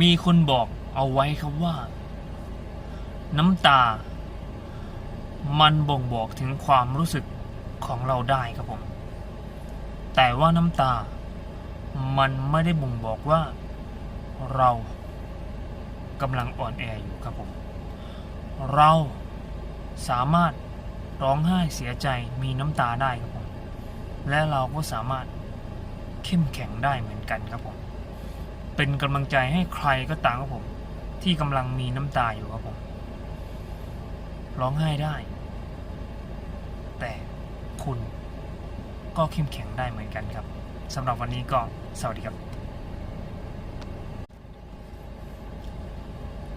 มีคนบอกเอาไว้ครับว่า น้ำตา มันบ่งบอกถึงความรู้สึกของเราได้ครับผม แต่ว่าน้ำตา มันไม่ได้บ่งบอกว่า เรากำลังอ่อนแออยู่ครับผม เราสามารถร้องไห้เสียใจมีน้ำตาได้ครับผม และเราก็สามารถเข้มแข็งได้เหมือนกันครับผม เป็นกำลังใจให้ใครก็ตามครับผม ที่กำลังมีน้ำตาอยู่ครับผม ร้องไห้ได้ แต่คุณก็เข้มแข็งได้เหมือนกันครับสำหรับวันนี้ก็สวัสดีครับ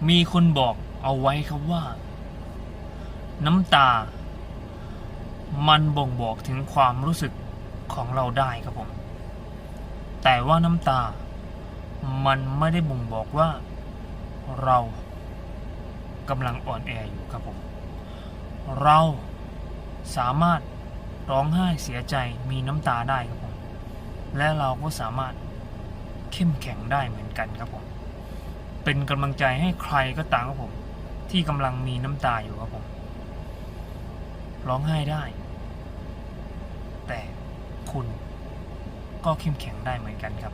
มีคนบอกเอาไว้ครับว่า น้ำตา มันบ่งบอกถึงความรู้สึกของเราได้ครับผม แต่ว่าน้ำตา มันไม่ได้บ่งบอกว่าเรากำลังอ่อนแออยู่ครับผม เราสามารถร้องไห้เสียใจมีน้ำตาได้ครับผม และเราก็สามารถเข้มแข็งได้เหมือนกันครับผม เป็นกำลังใจให้ใครก็ตามครับผม ที่กำลังมีน้ำตาอยู่ครับผม ร้องไห้ได้ แต่คุณก็เข้มแข็งได้เหมือนกันครับ